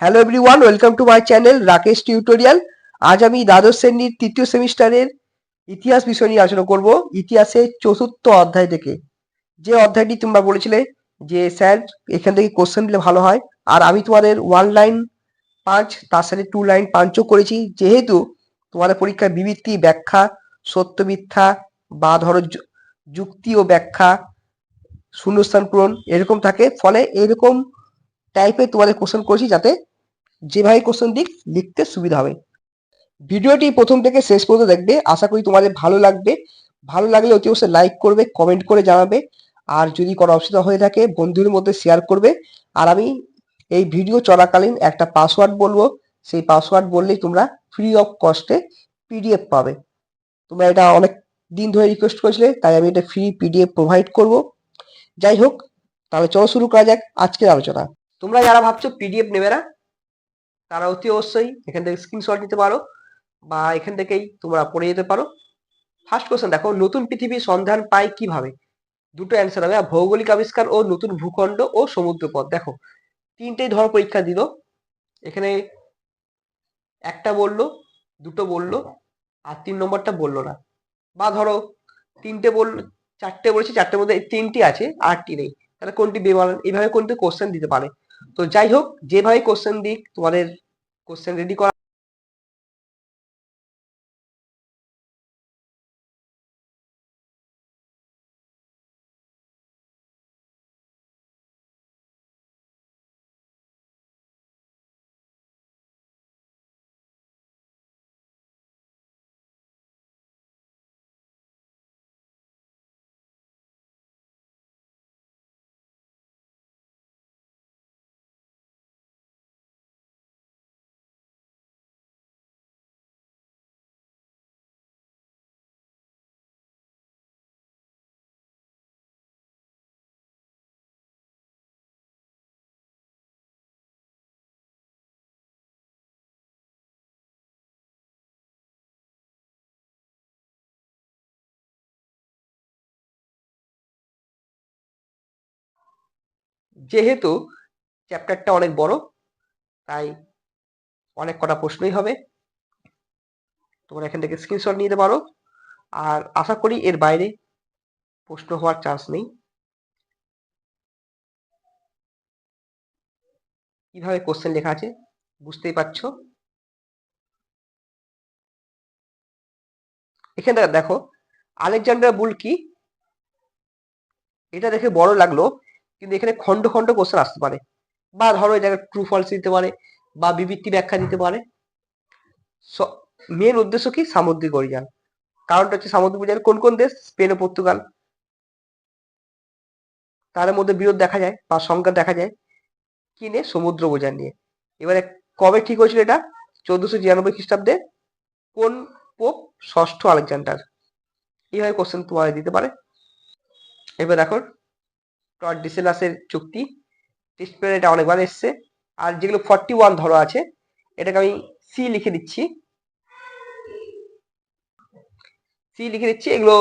Hello everyone welcome to my channel Rakesh tutorial আজ আমি দ্বাদশ শ্রেণির তৃতীয় সেমিস্টারের ইতিহাস বিষয় নিয়ে আলোচনা করব, ইতিহাসের চতুর্থ অধ্যায় থেকে। যে অধ্যায়টি তোমরা বলেছিলে যে, স্যার, এখান থেকে কোশ্চেন দিলে ভালো হয়। আর আমি তোমাদের ওয়ান লাইন পাঁচ, তার সাথে টু লাইন পাঁচও করেছি। যেহেতু তোমাদের পরীক্ষায় বিবৃতি, ব্যাখ্যা, সত্য মিথ্যা, বা ধরো যুক্তি ও ব্যাখ্যা শূন্যস্থান পূরণ এরকম থাকে, ফলে এরকম টাইপের তোমাদের কোশ্চেন করেছি যাতে যেভাবে কোশ্চেন দিক, লিখতে সুবিধা হবে। ভিডিওটি প্রথম থেকে শেষ পর্যন্ত দেখবে। আশা করি তোমাদের ভালো লাগবে। ভালো লাগলে অতি অবশ্যই লাইক করবে কমেন্ট করে জানাবে। আর যদি কোনো অসুবিধা হয়ে থাকে, বন্ধুদের মধ্যে শেয়ার করবে। আর আমি এই ভিডিও চলাকালীন একটা পাসওয়ার্ড বলব। সেই পাসওয়ার্ড বললেই তোমরা ফ্রি অফ কস্টে পিডিএফ পাবে। তোমরা এটা অনেক দিন ধরে রিকোয়েস্ট করেছিলে, তাই আমি এটা ফ্রি পিডিএফ প্রোভাইড করব। যাই হোক, তাহলে চলো শুরু করা যাক আজকের আলোচনা। তোমরা যারা ভাবছ পিডিএফ নেবে না, তারা অতি অবশ্যই এখান থেকে স্ক্রিনশট নিতে পারো বা এখান থেকেই তোমরা পড়ে যেতে পারো। ফার্স্ট কোশ্চেন দেখো, নতুন পৃথিবীর সন্ধান পায় কীভাবে? দুটো অ্যান্সার হবে, ভৌগোলিক আবিষ্কার ও নতুন ভূখণ্ড ও সমুদ্রপথ। দেখো, তিনটেই ধর পরীক্ষা দিল। এখানে একটা বলল, দুটো বলল, আর তিন নম্বরটা বলল না। বা ধরো, তিনটে বল, চারটে বলেছি, চারটের মধ্যে তিনটি আছে, আটটি নেই। তাহলে কোনটি বেমানান? এইভাবে কোনটি কোশ্চেন দিতে পারে। তো যাই হোক যেভাবে কোশ্চেন দিক তোমাদের কোশ্চেন রেডি করা যেহেতু চ্যাপ্টারটা অনেক বড়, তাই অনেক কটা প্রশ্নই হবে। তোমরা এখান থেকে স্ক্রিনশট নিতে পারো। আর আশা করি এর বাইরে প্রশ্ন হওয়ার চান্স নেই। কীভাবে কোশ্চেন লেখা আছে বুঝতেই পারছ? এখানে দেখো, আলেকজান্ডার বুল কি? এটা দেখে বড় লাগল। কিন্তু এখানে খন্ড খন্ড কোশ্চেন আসতে পারে। বা ধরো এই জায়গায় ট্রু ফলস দিতে পারে, বা বিবৃতি ব্যাখ্যা দিতে পারে। মেন উদ্দেশ্য কি? সামুদ্রিক অভিযান। কারণটা হচ্ছে সামুদ্রিক অভিযান কোন কোন দেশ? স্পেন ও পর্তুগাল। তার মধ্যে বিরোধ দেখা যায় বা সংখ্যা দেখা যায় কি নিয়ে সমুদ্র অভিযান নিয়ে। এবারে কবে ঠিক হয়েছিল এটা? চোদ্দশো ছিয়ানব্বই খ্রিস্টাব্দে কোন পোপ ষষ্ঠ আলেকজান্ডার? এইভাবে কোশ্চেন তোমার দিতে পারে। এবার দেখো টট ডিসেলাসের চুক্তি। টেস্ট পেপারে এটা অনেকবার এসছে। আর যেগুলো ফর্টি ওয়ান ধরো আছে, এটাকে আমি সি লিখে দিচ্ছি। সি লিখে দিচ্ছি, এগুলো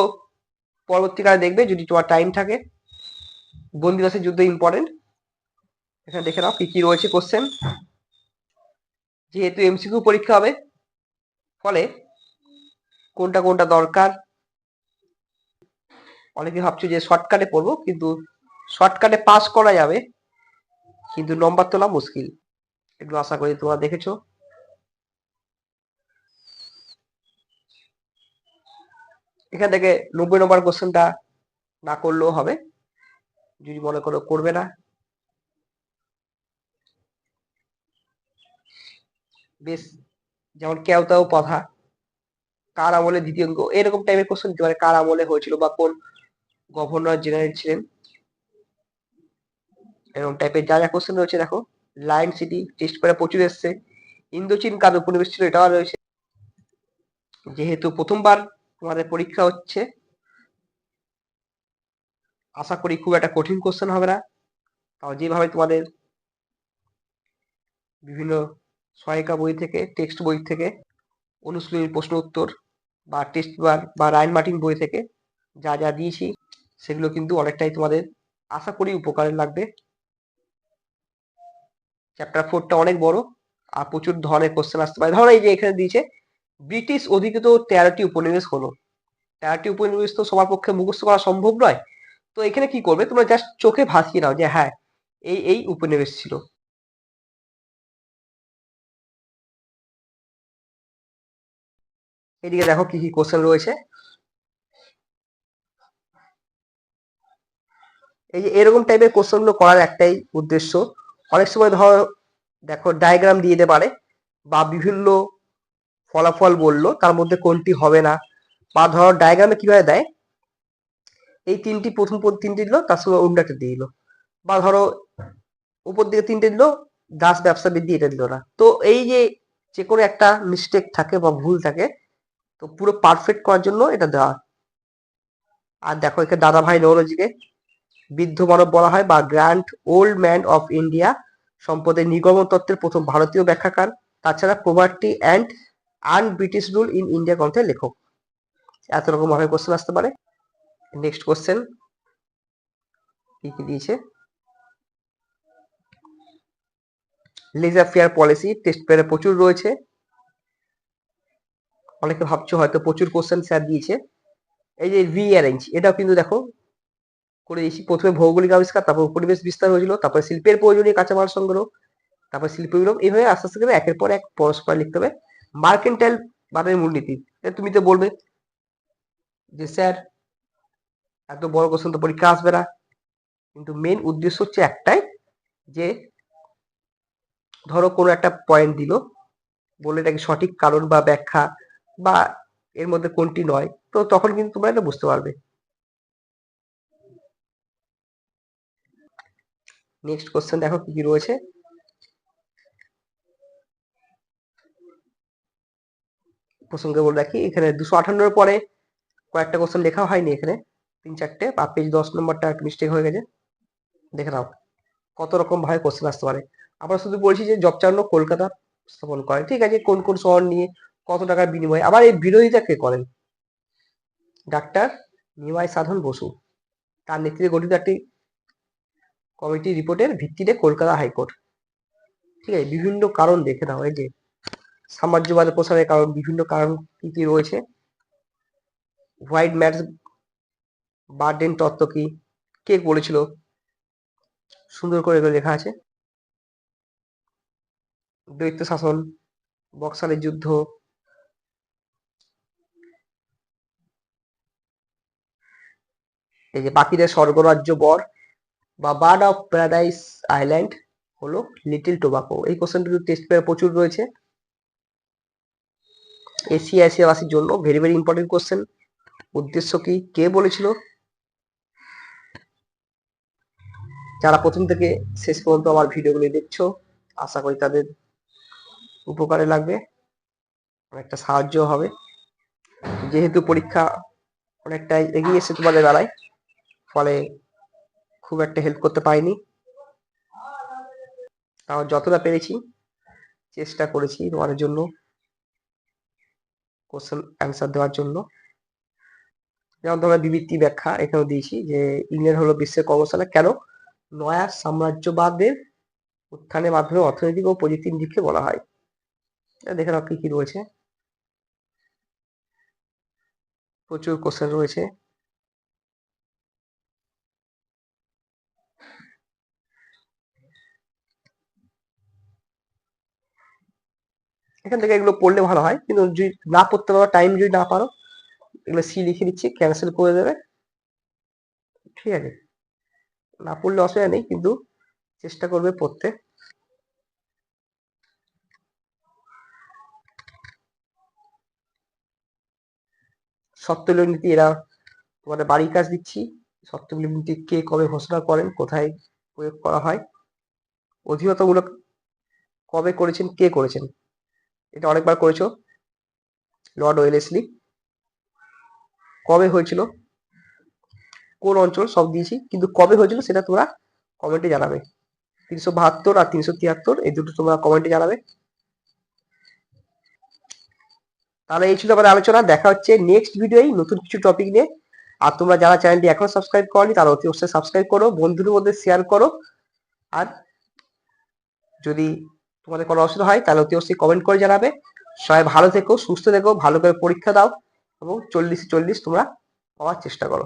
পরবর্তীকালে দেখবে যদি তোমার টাইম থাকে। বন্দিবাসের যুদ্ধ ইম্পর্টেন্ট এখানে দেখে নাও কি কি রয়েছে কোশ্চেন যেহেতু এমসিকিউ পরীক্ষা হবে, ফলে কোনটা কোনটা দরকার? অনেকে ভাবছ যে শর্টকাটে পড়ব, কিন্তু শর্টকাটে পাস করা যাবে, কিন্তু নম্বর তোলা মুশকিল। এগুলো আশা করি তোমরা দেখেছ। এখান থেকে নব্বই নম্বর কোশ্চেনটা না করলেও হবে। যদি মনে করো করবে না, বেশ, যেমন কেউতাও পথা কার আমলে দ্বিতীয় এরকম টাইপের কোশ্চেন দিতে পারে, কার আমলে হয়েছিল বা কোন গভর্নর জেনারেল ছিলেন? এরকম টাইপের যা যা কোশ্চেন রয়েছে, দেখো লাইন সিটি টেস্ট করে প্রচুর এসছে। ইন্দোচীন কার উপনিবেশ ছিল এটাও রয়েছে। যেহেতু প্রথমবার তোমাদের পরীক্ষা হচ্ছে, আশা করি খুব একটা কঠিন কোশ্চেন হবে না। তাও যেভাবে তোমাদের বিভিন্ন সহায়িকা বই থেকে টেক্সট বই থেকে অনুশীলনী প্রশ্ন উত্তর বা টেস্ট পেপার বা রায়ন মার্টিন বই থেকে যা যা দিয়েছি, সেগুলো কিন্তু অনেকটাই তোমাদের, আশা করি উপকারে লাগবে। চ্যাপ্টার ফোরটা অনেক বড়। আর প্রচুর ধরনের কোশ্চেন আসতে পারে। ধরো এই যে এখানে দিয়েছে, ব্রিটিশ অধিকৃত তেরোটি উপনিবেশ হলো। তেরোটি উপনিবেশ তো সবার পক্ষে মুখস্থ করা সম্ভব নয়। তো এখানে কি করবে? তোমরা জাস্ট চোখে ভাসিয়ে নাও যে হ্যাঁ এই এই উপনিবেশ ছিল। এদিকে দেখো কি কি কোশ্চেন রয়েছে। এই যে এরকম টাইপের কোশ্চেনগুলো করার একটাই উদ্দেশ্য। অনেক সময় ধরো, দেখো ডায়াগ্রাম দিয়ে দিতে পারে বা বিভিন্ন ফলাফল বলল, তার মধ্যে কোনটি হবে না। বা ধরো ডায়াগ্রামে কীভাবে দেয়? এই তিনটি প্রথম তিনটি দিল, তার সঙ্গে অন্য দিয়ে দিল। বা ধরো উপর দিকে তিনটে দিল দাস ব্যবসা বৃদ্ধি এটা দিল না। তো এই যে যে কোনো একটা মিস্টেক থাকে বা ভুল থাকে, তো পুরো পারফেক্ট করার জন্য এটা দেওয়া। আর দেখো এখানে দাদা ভাই নৌরজিকে বৃদ্ধ মানব বলা হয় বা grand old man of India সম্পদের নিগমন তত্ত্বের প্রথম ভারতীয় ব্যাখ্যাকার। তাছাড়া poverty and un British rule in India গ্রন্থের লেখক। এত রকম ভাবে কোশ্চেন আসতে পারে। নেক্সট কোশ্চেন কি কি দিয়েছে? লেজার ফেয়ার পলিসি টেস্ট পেয়ারে প্রচুর রয়েছে। অনেকে ভাবছ হয়তো প্রচুর কোশ্চেন স্যার দিয়েছে। এই যে রিঅ্যারেঞ্জ এটাও কিন্তু দেখো করে দিয়েছি প্রথমে ভৌগোলিক আবিষ্কার, তারপর উপনিবেশ বিস্তার হয়েছিল, তারপর শিল্পের প্রয়োজনীয় কাঁচামাল সংগ্রহ, তারপর শিল্প বিলোপ এইভাবে আস্তে আস্তে করে একের পর এক পরস্পর লিখতে হবে। মার্কেন্টাইল বাদের মূলনীতি তুমি তো বলবে যে স্যার, এত বড় কোশ্চেন তো পরীক্ষা আসবে না। কিন্তু মেন উদ্দেশ্য হচ্ছে একটাই, যে ধরো কোনো একটা পয়েন্ট দিল বলে এটাকে সঠিক কারণ বা ব্যাখ্যা বা এর মধ্যে কোনটি নয়, তো তখন কিন্তু তোমরা এটা বুঝতে পারবে। নেক্সট কোশ্চেন দেখো কি কি রয়েছে। প্রসঙ্গে বলে রাখি, এখানে দুশো আঠান্নর পরে কয়েকটা কোশ্চেন লেখা হয়নি এখানে। তিন চারটে বা পেজ দশ নম্বরটা মিস্টেক হয়ে গেছে। দেখে নাও, কত রকম ভাবে কোশ্চেন আসতে পারে। আমরা শুধু বলছি যে জব চান্ন কলকাতা স্থাপন করে ঠিক আছে, কোন কোন শহর নিয়ে কত টাকার বিনিময়। আবার এই বিরোধিতা কে করেন? ডাক্তার নিমাই সাধন বসু। তার নেতৃত্বে গঠিত একটি কমিটি রিপোর্টের ভিত্তিতে কলকাতা হাইকোর্ট। ঠিক আছে? বিভিন্ন কারণ দেখে নাও, এই যে সাম্রাজ্যবাদের প্রসারের কারণ, বিভিন্ন কারণ কি কি রয়েছে? হোয়াইট ম্যাটস বার্ডেন তত্ত্ব কি? কে বলেছিল? সুন্দর করে এগুলো লেখা আছে। দৈত্য শাসন, বক্সারের যুদ্ধ। এই যে পাখিদের স্বর্গরাজ্য বর বা বার্ড অফ প্যারাডাইস আইল্যান্ড হলো লিটিল টোবাকো এই কোশ্চেনটি টেস্ট পেপারে প্রচুর রয়েছে। এশিয়া এশিয়াবাসীর জন্য ভেরি ভেরি ইম্পর্টেন্ট কোশ্চেন উদ্দেশ্য কি? কে বলেছিল? যারা প্রথম থেকে শেষ পর্যন্ত আমার ভিডিওগুলি দেখছ, আশা করি তাদের উপকারে লাগবে, অনেকটা সাহায্য হবে। যেহেতু পরীক্ষা অনেকটাই এগিয়ে এসে তোমাদের বেলায়, ফলে খুব একটা হেল্প করতে পারিনি। তাও যতটা পেরেছি, চেষ্টা করেছি তোমাদের জন্য কোশ্চেন অ্যান্সার দেওয়ার জন্য। যেমন তোমরা বিবৃতি ব্যাখ্যা এখানেও দিয়েছি যে, ইংল্যান্ড হলো বিশ্বের কর্মশালা। কেন? নয়া সাম্রাজ্যবাদের উত্থানের মাধ্যমে অর্থনৈতিক ও প্রযুক্তির দিককে বলা হয়। দেখে নাও কি কি রয়েছে। প্রচুর কোশ্চেন রয়েছে। এখান থেকে এগুলো পড়লে ভালো হয়। কিন্তু যদি না পড়তে পারো টাইম যদি না পারো, এগুলো সি লিখে দিচ্ছি ক্যান্সেল করে দেবে। ঠিক আছে? না পড়লে অসুবিধা নেই, কিন্তু চেষ্টা করবে পড়তে। সত্যলীয় নীতি এরা তোমাদের বাড়ির কাজ দিচ্ছি। সত্যলীয় নীতি কে কবে ঘোষণা করেন, কোথায় প্রয়োগ করা হয় অধিকতমূলক কবে করেছেন, কে করেছেন? এটা অনেকবার করেছ লর্ড ওয়েলেসলি কবে হয়েছিল? কোন অঞ্চল? সব দিয়েছি। কিন্তু কবে হয়েছিল সেটা তোমরা কমেন্টে জানাবে। তিনশো বাহাত্তর আর তিনশো তিয়াত্তর, এই দুটো তোমরা কমেন্টে জানাবে। তাহলে এই ছিল আমাদের আলোচনা। দেখা হচ্ছে নেক্সট ভিডিওই নতুন কিছু টপিক নিয়ে। আর তোমরা যারা চ্যানেলটি এখন সাবস্ক্রাইব করনি, তারা অতি অবশ্যই সাবস্ক্রাইব করো, বন্ধুদের মধ্যে শেয়ার করো। আর যদি তোমাদের কোনো অসুবিধা হয়, তাহলে অতি অবশ্যই কমেন্ট করে জানাবে। সবাই ভালো থেকো, সুস্থ থেকো, ভালো করে পরীক্ষা দাও এবং চল্লিশ চল্লিশ তোমরা পাওয়ার চেষ্টা করো।